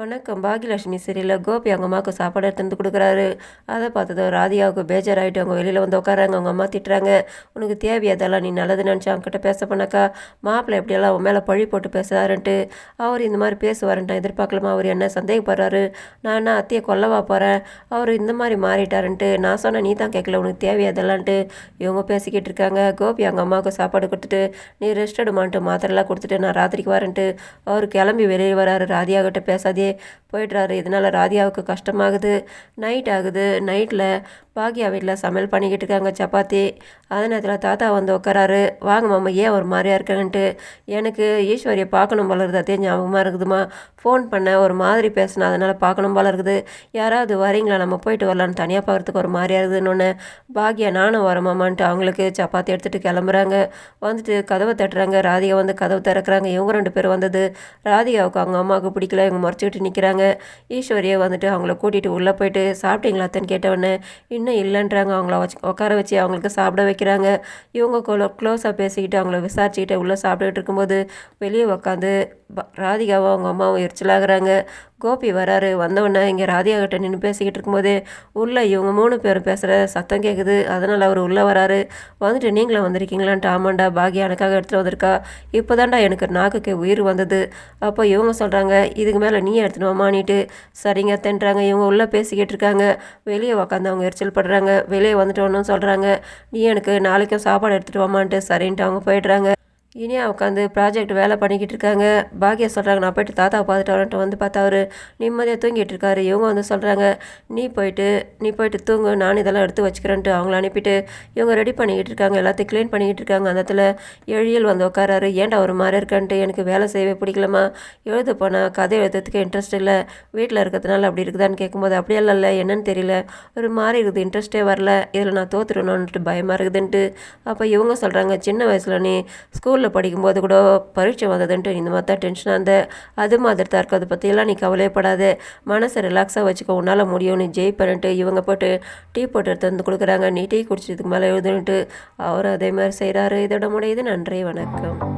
வணக்கம். பாகியலட்சுமி சரியில்லை கோபி அவங்க அம்மாவுக்கு சாப்பாடு எடுத்து வந்து கொடுக்குறாரு. அதை பார்த்ததும் ராதிகாவுக்கு பேஜாராயிட்டு அவங்க வெளியில் வந்து உட்காராங்க அவங்க அம்மா திட்டுறாங்க. உனக்கு தேவையா அதெல்லாம் நீ நல்லது நினச்சி அவங்ககிட்ட பேச பண்ணாக்கா மாப்பிள்ளை எப்படியெல்லாம் அவன் மேலே பழி போட்டு பேசுறாருன்ட்டு அவர் இந்த மாதிரி பேசுவாருன்ட்டு எதிர்பார்க்கலாமா? அவர் என்ன சந்தேகப்படுறாரு? நான் என்ன அத்தையை கொல்லவா போகிறேன் அவர் இந்த மாதிரி மாறிட்டாருன்ட்டு நான் சொன்ன நீ தான் கேட்கல உனக்கு தேவையாதெல்லாம்ன்ட்டு இவங்க பேசிக்கிட்டு இருக்காங்க. கோபி அவங்க அம்மாவுக்கு சாப்பாடு கொடுத்துட்டு நீ ரெஸ்ட் எடுமான்ட்டு மாத்திரைலாம் கொடுத்துட்டு நான் ராத்திரிக்கு வரேன்ட்டு அவர் கிளம்பி வெளியே வராரு. ராதியாகிட்ட பேசாதே போயிடுறாரு. இதனால் ராதியாவுக்கு கஷ்டமாகுது. நைட் ஆகுது. நைட்டில் பாக்யா வீட்டில் சமையல் பண்ணிக்கிட்டு இருக்காங்க சப்பாத்தி. அதே நேரத்தில் தாத்தா வந்து உட்காராரு வாங்க மாமா ஏன் ஒரு மாதிரியா இருக்காங்கன்ட்டு எனக்கு ஈஸ்வரியை பார்க்கணும் போல இருக்குது. அதே ஞாபகமாக இருக்குதுமா ஃபோன் பண்ண ஒரு மாதிரி பேசினேன் அதனால் பார்க்கணும் போல இருக்குது. யாராவது வரீங்களா? நம்ம போயிட்டு வரலான்னு தனியாக பார்க்குறதுக்கு ஒரு மாதிரியாக இருக்குதுன்னு பாக்யா நானும் வரமாமான்ட்டு அவங்களுக்கு சப்பாத்தி எடுத்துகிட்டு கிளம்புறாங்க. வந்துட்டு கதவை தட்டுறாங்க. ராதிகா வந்து கதவை திறக்கிறாங்க. இவங்க ரெண்டு பேரும் வந்தது. ராதிகாவுக்கு அவங்க அம்மாவுக்கு பிடிக்கல. இவங்க முறைச்சிக்கிட்டு நிற்கிறாங்க ஈஸ்வரியை வந்துட்டு அவங்கள கூட்டிகிட்டு உள்ளே போயிட்டு சாப்பிட்டீங்களா? அத்தன்னு கேட்டவொடனே இன்னும் இல்லைன்றாங்க. அவங்கள வச்சு உட்கார வச்சு அவங்களுக்கு சாப்பிட வைக்கிறாங்க. இவங்க க்ளோ க்ளோஸாக பேசிக்கிட்டு அவங்கள விசாரிச்சுக்கிட்டு உள்ளே சாப்பிட்டுட்டு இருக்கும்போது வெளியே உட்காந்து ராதிகாவும் அவங்க அம்மாவும் எரிச்சலாகிறாங்க. கோபி வராரு. வந்தவொடனே இங்கே ராதிகா கிட்ட நின்று பேசிக்கிட்டு இருக்கும்போது உள்ளே இவங்க மூணு பேரும் பேசுகிற சத்தம் கேட்குது அதனால் அவர் உள்ளே வராரு. வந்துட்டு நீங்களும் வந்திருக்கீங்களான்ட்டு ஆமாண்டா பாகியா எனக்காக எடுத்துகிட்டு வந்திருக்கா. இப்போ தான்டா எனக்கு நாக்குக்கு உயிர் வந்தது. அப்போ இவங்க சொல்கிறாங்க இதுக்கு மேலே நீ எடுத்துன்னு வாமானிட்டு சரிங்க தென்றாங்க இவங்க உள்ளே பேசிக்கிட்டு இருக்காங்க. வெளியே உக்காந்து அவங்க எரிச்சல் படுறாங்க. வெளியே வந்துட்டோன்னு சொல்கிறாங்க நீ எனக்கு நாளைக்கும் சாப்பாடு எடுத்துகிட்டு வாமான்ட்டு சரின்ட்டு அவங்க போயிடுறாங்க. இனியா உட்காந்து ப்ராஜெக்ட் வேலை பண்ணிக்கிட்டு இருக்காங்க. பாக்கியா சொல்கிறாங்க நான் போயிட்டு தாத்தா பார்த்துட்டு வரேன்ட்டு வந்து பார்த்தா அவர் நிம்மதியாக தூங்கிட்டு இருக்காரு. இவங்க வந்து சொல்கிறாங்க நீ போயிட்டு நீ போயிட்டு தூங்கு. நான் இதெல்லாம் எடுத்து வச்சுக்கிறேன்ட்டு அவங்கள அனுப்பிட்டு இவங்க ரெடி பண்ணிக்கிட்டு இருக்காங்க. எல்லாத்தையும் க்ளீன் பண்ணிக்கிட்டு இருக்காங்க. அந்த இடத்துல எழியல் வந்து உட்காராரு. ஏன்டா ஒரு மாதிரி இருக்கான்ட்டு? எனக்கு வேலை செய்யவே பிடிக்கலமா எழுத போனால் கதை எழுதுறதுக்கு இன்ட்ரெஸ்ட் இல்லை. வீட்டில் இருக்கிறதுனால அப்படி இருக்குதான்னு கேட்கும்போது அப்படியெல்லாம் இல்லை. என்னன்னு தெரியல. ஒரு மாதிரி இருக்குது. இன்ட்ரெஸ்ட்டே வரல. இதில் நான் தோற்றுடணுன்ட்டு பயமாக இருக்குதுன்ட்டு. அப்போ இவங்க சொல்கிறாங்க சின்ன வயசில் நீ ஸ்கூலில் படிக்கும்போது கூட பரீட்சை வந்ததுன்ட்டு இந்த மாதிரி தான் டென்ஷனாக இருந்த அது மாதிரி தான் இருக்கும் அதை பற்றியெல்லாம் நீ கவலையப்படாத. மனசை ரிலாக்ஸாக வச்சுக்கோ. உன்னால் முடியும். நீ ஜெயிப்பன்ட்டு இவங்க போட்டு டீ போட்டு எடுத்து வந்து கொடுக்குறாங்க. நீ டீ குடிச்சதுக்கு மேலே எழுதுன்ட்டு அவர் அதே மாதிரி செய்கிறாரு இதோட முடியுது. நன்றி. வணக்கம்.